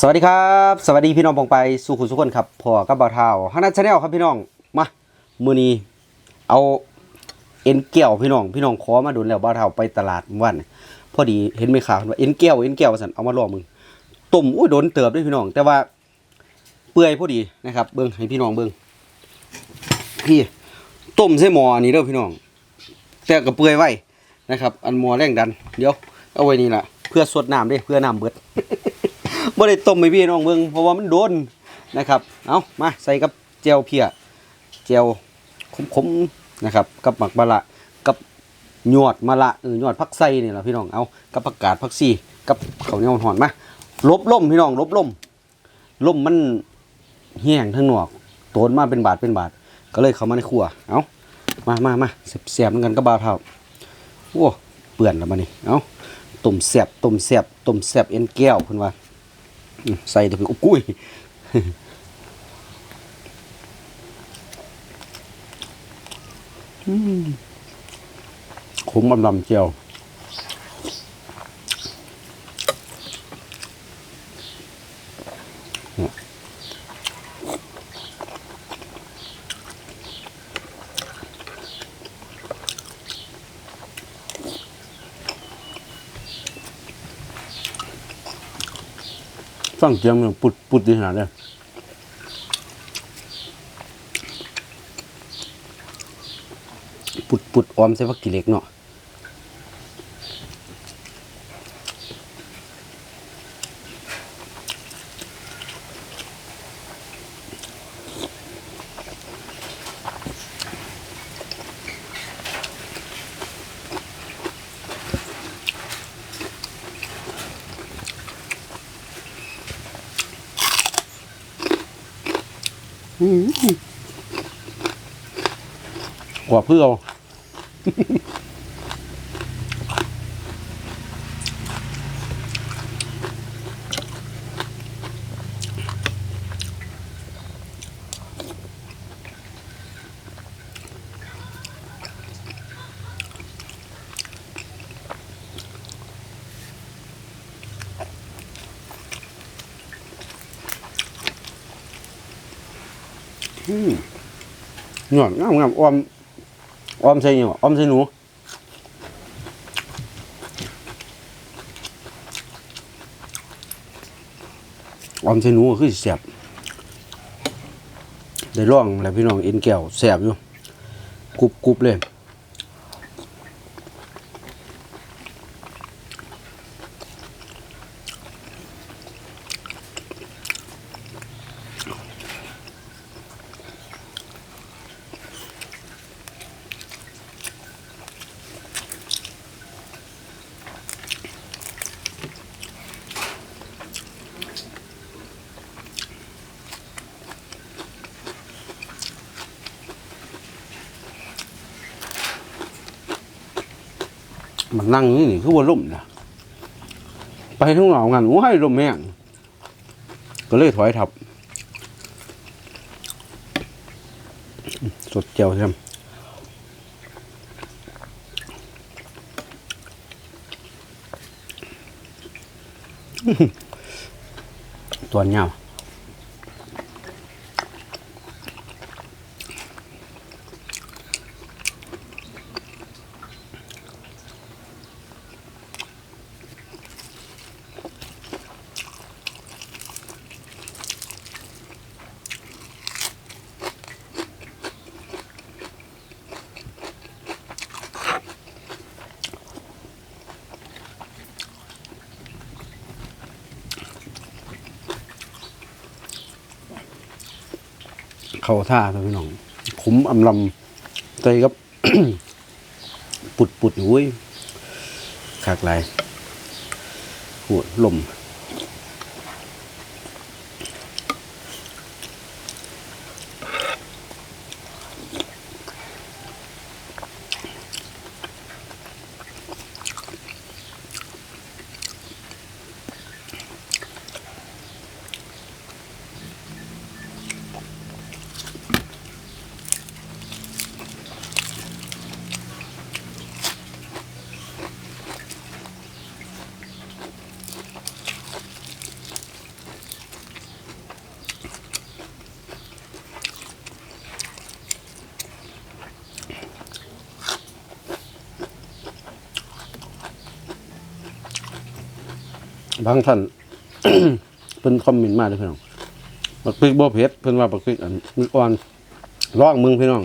สวัสดีครับ สวัสดีพี่น้องปองไปสู่คุณทุคนครับพอกับบ่าวเท้าฮันนัชแนลครับพี่น้องมามือนี้เอาเอ็นเกี่ยวพี่น้องพี่น้องขอมาดูแล้วบ่าวเท้าไปตลาดเมื่อวันพอดีเห็นไหมข่าวว่าเอ็นเกี่ยวเอ็นเกี่ยวว่าซั่นเอามาลองมึงต้มอุ้ยโดนเติบด้วยพี่น้อง แต่ว่าเปื่อยพอดีนะครับ เบิ่งให้พี่น้องเบิ่งพี่ต้มใส่หม้อนี่เด้อพี่น้อง แต่ก็เปื่อยไว้นะครับ อันหมอแรงดัน เดี๋ยวเอาไว้นี่แหละเพื่อสวดน้ำด้เพื่อน้ำเบิด บ่ได้ต้มให้พี่น้องเบิ่งเพราะว่ามันโดนนะครับ เอามาใส่กับเจียวเพียเจียวขมๆนะครับ กับหมักมะละกับหยวดมะละเออหยวดผักไส้นี่แหละพี่น้องเอากับผักกาดผักซีกับข้าวเหนียวหอนมาลบล่มพี่น้องลบล่มล่มมันแห้งทั้งหนวกโตนมาเป็นบาทเป็นบาท ก็เลยเข้ามาในครัวเอามามามาเสียบๆกันกับบาวเท่าโอ้เปื่อนแล้วมานี่เอาต้มแซ่บต้มแซ่บต้มแซ่บเอ็นแก้วเพิ่นว่า อืมใส่แต่เพิ่งอุ๊ยกุ้ย อืมขมอำลำเจียว ฟังเสียงมันปุดปุดดีขนาดนี้ปุดปุดออมใส่พักกี่เล็กเนาะ กว่าเพื่อ หน่อนงามงามออมออมใส่หยังวะออมใส่หนูออมใส่หนูคือสิแสบได้ร่องแล้วพี่น้องเอ็นแก้วแสบอยู่กรุบกรุบเลย มันนั่งนี่นี่คือว่าล่มนะไปทั้งเหล่างานโอ้ยลมแม่งก็เลยถอยทับ สดเจียวใช่ไหมตัวเงา เข้าท่าตัวพี่น้องขุมอำลำใจกับปุดปุดอุ้ยขากลายหัวลม บางท่าน เพิ่นคอมเมนต์มาเลยพี่น้องบักพริกบ่เผ็ดเพิ่นว่าบักพริกอันมันอ่อนร้องมึงพี่น้อง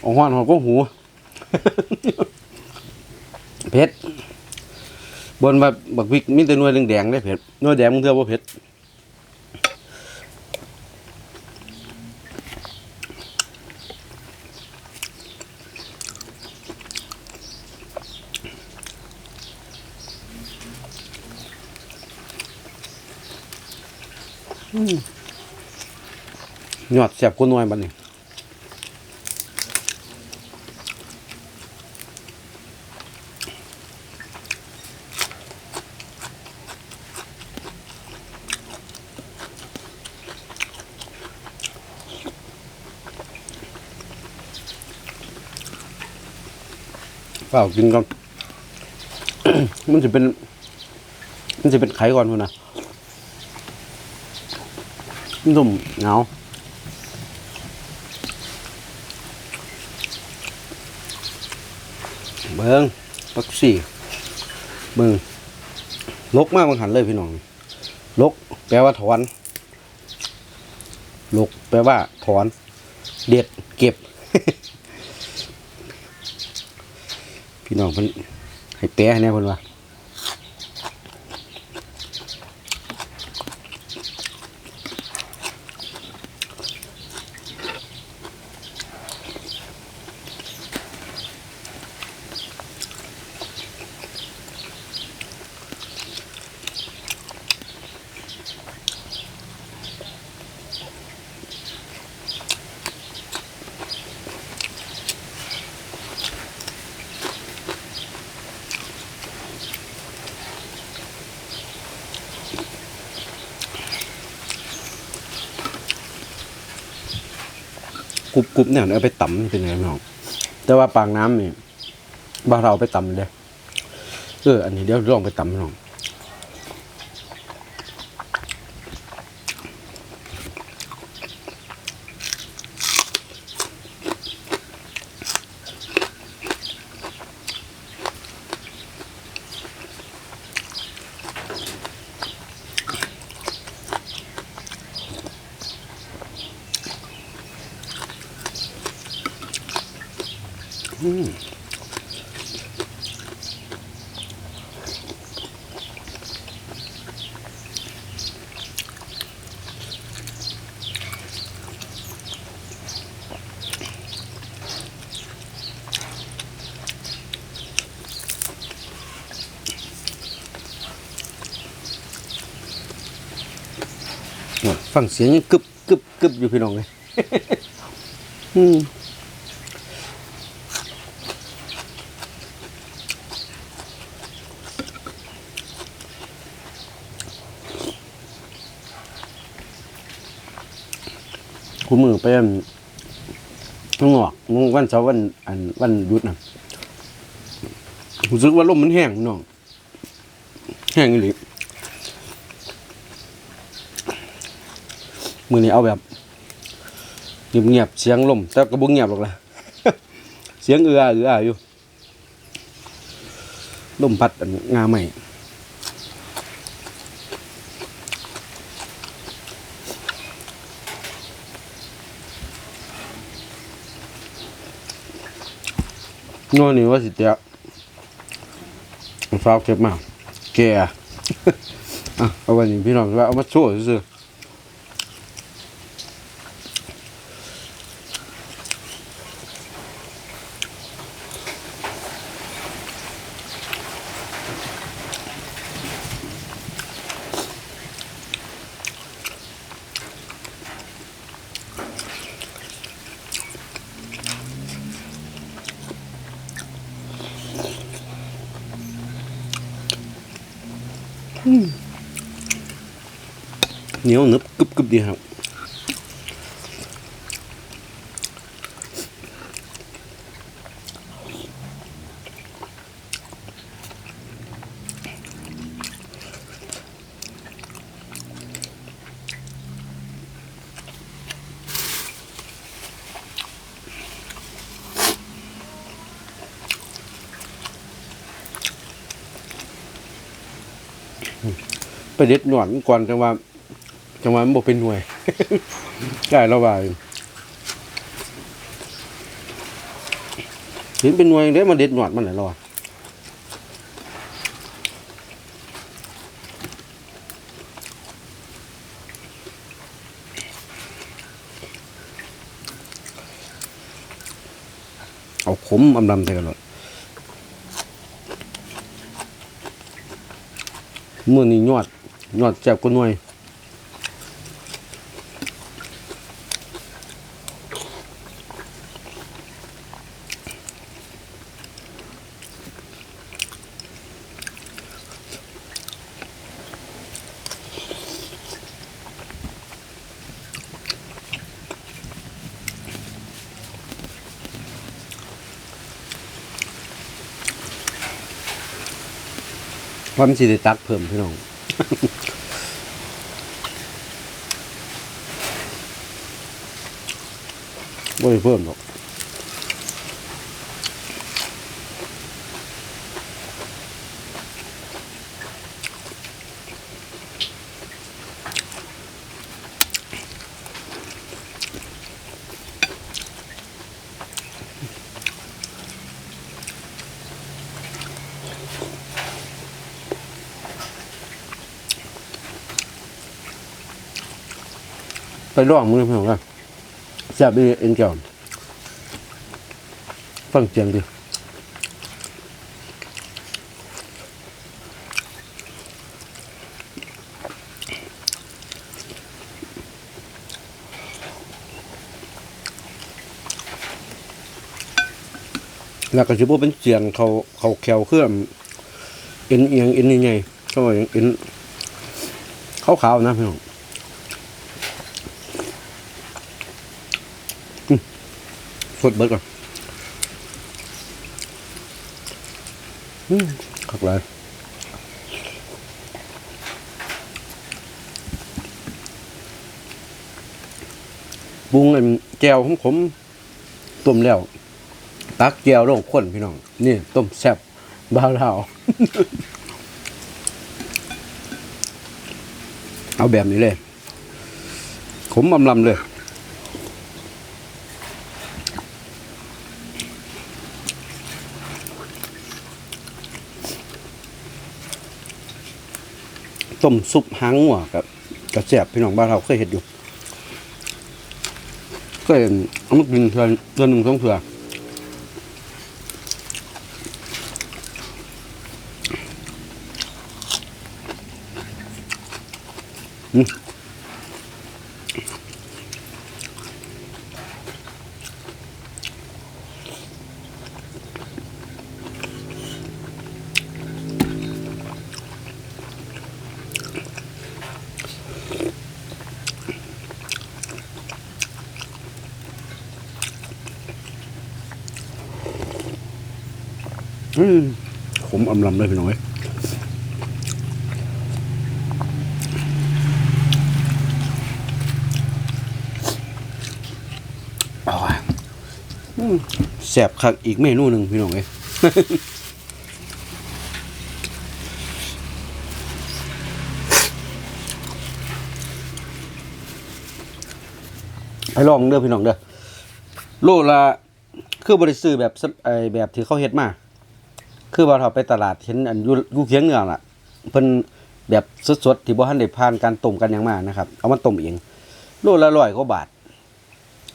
เอาฮ้อนหอก็หูเผ็ดบนว่าบักพริกมีแต่หน่วยแดงๆได้เผ็ดหน่วยแดงมึงเทื่อบ่เผ็ด หยอดแซ่บกว่าหน่วยบัดนี้เปล่ากินก่อน มันจะเป็น มันจะเป็นไข่ก่อนคุณนะ นุ่มเงาเบิ้งปักสี่เบิ้งลกมากบางหันเลยพี่น้องลก แปลว่าถอนลกแปลว่าถอน เด็ดเก็บ พี่น้องเพิ่นให้แปะให้แน่เพิ่นว่า กุบกุบเนี่ยเอาไปตำเป็นไงพี่น้องแต่ว่าปางน้ำนี่บ้านเราเอาไปตำเลยเอออันนี้เดี๋ยวลองไปตำพี่น้อง ฟังเสียงยังกึบกึบกึบอยู่พี่น้องเลยคุณมือไปอันข้างนอกมึงวันเสาร์วันอันวันหยุดนะรู้สึกว่าลมมันแห้งน้องแห้งอีหลี มือนี้เอาแบบเงียบๆเสียงลมแต่ก็บ่เงียบหรอกล่ะ เสียงเอือเอืออยู่ลมพัดงาใหม่นอนนี่ว่าสิเตะฟ้าเก็บมาแกอะเอาวันนี้พี่น้องว่าเอามาโชว์ซื่อ เหนียวหนึบกึบกึบดีครับ ไปเด็ดหนวดมันก่อนจังว่าจังว่ามันบ่เป็นหน่วยได้แล้วว่าเห็นเป็นหน่วยเด้มาเด็ดหนวดมันแหละเรอะเอาขมอำลำใส่กันเลย มื่อนี้ยอดยอดแจ็บก็หน่วย พราะมันสิได้ตักเพิ่มพี่น้องบ่ได้เพิ่มหรอก ไปลองมือพี่น้องกันแซ่บดีเอ็นเกี่ยวฟังเสียงดิแล้วก็สิบ่เป็นเสียงเขาเขาแขวเครื่องเอ็นเอียงเอ็นยังไงเขาว่าอย่างเอ็นขาวๆนะพี่น้อง สดเบิดก่อนอืมขักไรปรุงแก้วของผมต้มแล้ว ตักแก้วลงข้นพี่น้อง นี่ต้มแซ่บบ้าวเราเอาแบบนี้เลย ขมอำลำเลย ต้มซุปหางหัวกับกระแสบพี่น้องบ้านเราเคยเห็นอยู่ก็เห็นเอามากินเทือนเทือนหนึ่งสองเทืออืมอืมขมอำเลยพี่น้อยแสบคักอีกเมนูหนึ่งพี่น้องเอ้ไปลองเด้อพี่น้องเด้อโลละคือบริซื้อแบบไอแบบที่เขาเฮ็ดมา คือว่าเราไปตลาดเห็นอันยูยูเคียงเหนือล่ะเพิ่นแบบสดๆที่บ่ทันได้ผ่านการต้มกันหยังมานะครับ เอามาต้มเองโลละร้อยกว่าบาท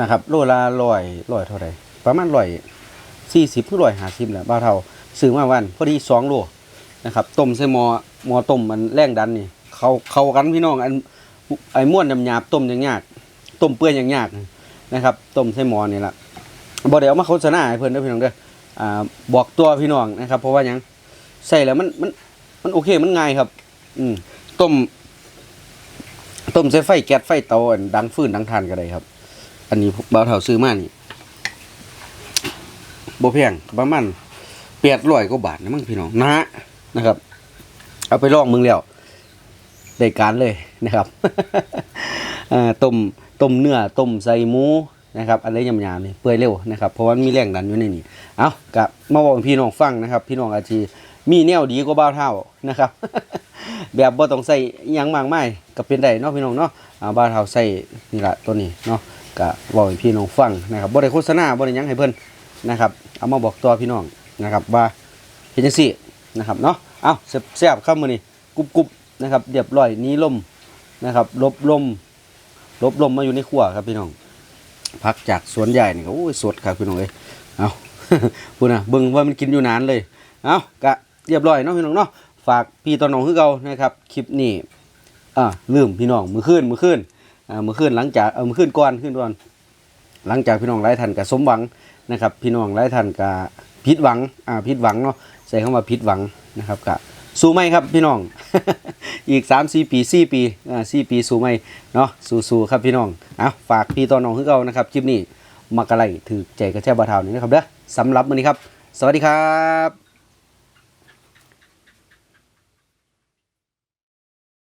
นะครับโลละร้อยร้อยเท่าไหร่ประมาณร้อยสี่สิบถึงร้อยห้าสิบแหละบ้าวเท่าซื้อมาวันพอดีสองโลนะครับต้มใส่หม้อหม้อต้มมันแรงดันนี่เขาเข้ากันพี่น้องอันไอ้ม้วนหยาบต้มอย่างยากต้มเปื่อยอย่างยากนะครับต้มใส่หม้อนี่ล่ะบ่ได้เอามาโฆษณาให้เพิ่นเด้อพี่น้องเด้อ อ่าบอกตัวพี่น้องนะครับ เพราะว่ายังใส่แล้วมันมันมันโอเคมันง่ายครับ อืมต้ม ต้มใส่ไฟแก๊สไฟเตาอันดังฟืนดังทานก็ได้ครับ อันนี้บ่าวเฒ่าซื้อมานี่บ่แพงประมาณ800กว่าบาทนะมั้งพี่น้องนะนะครับ เอาไปลองมึงแล้วได้การเลยนะครับต้มต้มเนื้อต้มใส่หมู นะครับอะไรยำๆนี่เปื่อยเร็วนะครับเพราะว่ามีแรงดันอยู่ในนี้เอากะมาบอกพี่น้องฟังนะครับ พี่น้องอาจจะมีแนวดีกว่าบ่าเท่านะครับ แบบบ่ต้องใส่ยังมากมายก็เป็นได้เนาะพี่น้องเนาะบ่าเท่าใส่นี่แหละตัวนี้เนาะก็เว้าให้พี่น้องฟังนะครับบ่ได้โฆษณาบ่ได้ยังให้เพิ่นนะครับเอามาบอกตัวพี่น้องนะครับว่าเฮ็ดจังซี่นะครับเนาะเอาแซ่บๆครับมื้อนี้กรุบนะครับเรียบร้อยนี้ลมนะครับลบลมลบลมมาอยู่ในครัวครับพี่น้อง พักจากสวนใหญ่นี่ก็โอ้ยสดครับพี่น้องเอ้ยเอาพูดนะเบิ่งว่ามันกินอยู่นานเลยเอากะเรียบร้อยเนาะพี่น้องเนาะฝากพี่ตอนน้องคือเก่านะครับคลิปนี้อ่าลืมพี่น้องมือขึ้นมือขึ้นอ่ามือขึ้นหลังจากเออมือขึ้นก่อนขึ้นก่อน หลังจากพี่น้องหลายท่านก็สมหวังนะครับ พี่น้องหลายท่านก็ผิดหวังอ่าผิดหวังเนาะใส่คำว่าผิดหวังนะครับกะ สู้ไหมครับพี่น้อง อีก 3 4 ปี 4 ปีอ่า4ปีสู้ไหมเนาะสู้ๆครับพี่น้องเอาฝากพี่ตอนน้องคือเก่านะครับคลิปนี้มากระไลถือใจกระแช่บาทาวนี่นะครับเด้อสำหรับวันนี้ครับ สวัสดีครับ